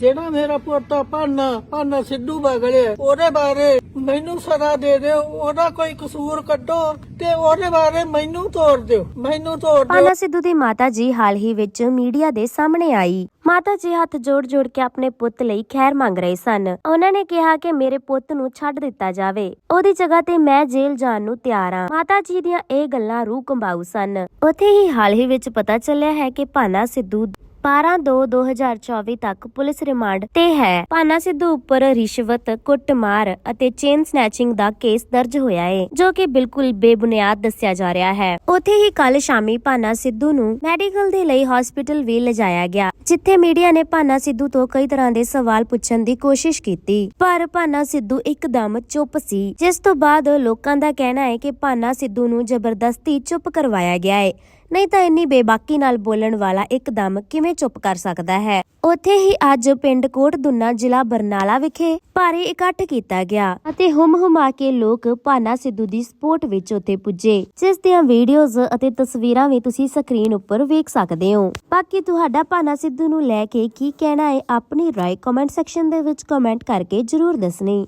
ਜਿਹੜਾ ਮੇਰਾ ਪੋਤਾ ਪਾਨਾ ਪਾਨਾ ਸਿੱਧੂ ਬਗਲੇ, ਉਹਦੇ ਬਾਰੇ ਮੈਨੂੰ ਸਜ਼ਾ ਦੇ ਦਿਓ, ਉਹਦਾ ਕੋਈ ਕਸੂਰ ਕੱਢੋ ਤੇ ਉਹਦੇ ਬਾਰੇ ਮੈਨੂੰ ਤੋੜ ਦਿਓ, ਮੈਨੂੰ ਤੋੜ ਦਿਓ। ਪਾਨਾ ਸਿੱਧੂ ਦੀ ਮਾਤਾ ਜੀ ਹਾਲ ਹੀ ਵਿੱਚ ਮੀਡੀਆ ਦੇ ਸਾਹਮਣੇ ਆਈ। ਮਾਤਾ ਜੀ ਹੱਥ ਜੋੜ-ਜੋੜ ਕੇ ਆਪਣੇ ਪੁੱਤ ਲਈ ਖੈਰ ਮੰਗ ਰਹੇ ਸਨ। ਉਹਨਾਂ ਨੇ ਕਿਹਾ ਕਿ ਮੇਰੇ ਪੁੱਤ ਨੂੰ ਛੱਡ ਦਿੱਤਾ ਜਾਵੇ। ਉਹਦੀ ਜਗ੍ਹਾ ਤੇ ਮੈਂ ਜੇਲ੍ਹ ਜਾਣ ਨੂੰ ਤਿਆਰ ਹਾਂ। ਮਾਤਾ ਜੀ ਦੀਆਂ ਇਹ ਗੱਲਾਂ ਰੂਹ ਕੰਬਾਊ ਸਨ। ਉੱਥੇ ਹੀ ਹਾਲ ਹੀ ਵਿੱਚ ਪਤਾ ਚੱਲਿਆ ਹੈ ਕਿ ਭਾਨਾ ਸਿੱਧੂ 12/2/2024 ਤੱਕ ਪੁਲਿਸ ਰਿਮਾਂਡ ਤੇ ਹੈ। ਪਾਨਾ ਸਿੱਧੂ ਉੱਪਰ ਰਿਸ਼ਵਤ, ਕੁੱਟਮਾਰ ਅਤੇ ਚੇਨ ਸਨੈਚਿੰਗ ਦਾ ਕੇਸ ਦਰਜ ਹੋਇਆ ਹੈ ਜੋ ਕਿ ਬਿਲਕੁਲ ਬੇਬੁਨਿਆਦ ਦੱਸਿਆ ਜਾ ਰਿਹਾ ਹੈ। ਉੱਥੇ ਹੀ ਕੱਲ ਸ਼ਾਮੀ ਪਾਨਾ ਸਿੱਧੂ ਨੂੰ ਮੈਡੀਕਲ ਦੇ ਲਈ ਹਸਪੀਟਲ ਵੀ ਲਿਜਾਇਆ ਗਿਆ। ਜਿੱਥੇ ਮੀਡੀਆ ਨੇ ਭਾਨਾ ਸਿੱਧੂ ਤੋਂ ਕਈ ਤਰ੍ਹਾਂ ਦੇ ਸਵਾਲ ਪੁੱਛਣ ਦੀ ਕੋਸ਼ਿਸ਼ ਕੀਤੀ। ਪਰ ਭਾਨਾ ਸਿੱਧੂ ਇੱਕਦਮ ਚੁੱਪ ਸੀ, ਜਿਸ ਤੋਂ ਬਾਅਦ ਲੋਕਾਂ ਦਾ ਕਹਿਣਾ ਹੈ ਕਿ ਭਾਨਾ ਸਿੱਧੂ ਨੂੰ ਜ਼ਬਰਦਸਤੀ ਚੁੱਪ ਕਰਵਾਇਆ ਗਿਆ ਹੈ। ਨਹੀਂ ਤਾਂ ਇੰਨੀ ਬੇਬਾਕੀ ਨਾਲ ਬੋਲਣ ਵਾਲਾ ਇੱਕਦਮ ਕਿਵੇਂ ਚੁੱਪ ਕਰ ਸਕਦਾ ਹੈ? ਉੱਥੇ ਹੀ ਅੱਜ ਪਿੰਡ ਕੋਟ ਦੁੰਨਾ ਜ਼ਿਲ੍ਹਾ ਬਰਨਾਲਾ ਵਿਖੇ ਭਾਰੀ ਇਕੱਠ ਕੀਤਾ ਗਿਆ ਅਤੇ ਹੁਮ ਹੁਮਾ ਕੇ ਲੋਕ ਭਾਨਾ ਸਿੱਧੂ ਦੀ ਸਪੋਰਟ ਵਿੱਚ ਉੱਥੇ ਪੁੱਜੇ, ਜਿਸ ਦੀਆਂ ਵੀਡੀਓਜ਼ ਅਤੇ ਤਸਵੀਰਾਂ ਵੀ ਤੁਸੀਂ ਸਕਰੀਨ ਉੱਪਰ ਵੇਖ ਸਕਦੇ ਹੋ। ਬਾਕੀ ਤੁਹਾਡਾ ਭਾਨਾ ਸਿੱਧੂ ਨੂੰ ਲੈ ਕੇ ਕੀ ਕਹਿਣਾ ਹੈ, ਆਪਣੀ ਰਾਏ ਕਮੈਂਟ ਸੈਕਸ਼ਨ ਦੇ ਵਿੱਚ ਕਮੈਂਟ ਕਰਕੇ ਜਰੂਰ ਦੱਸਣੀ।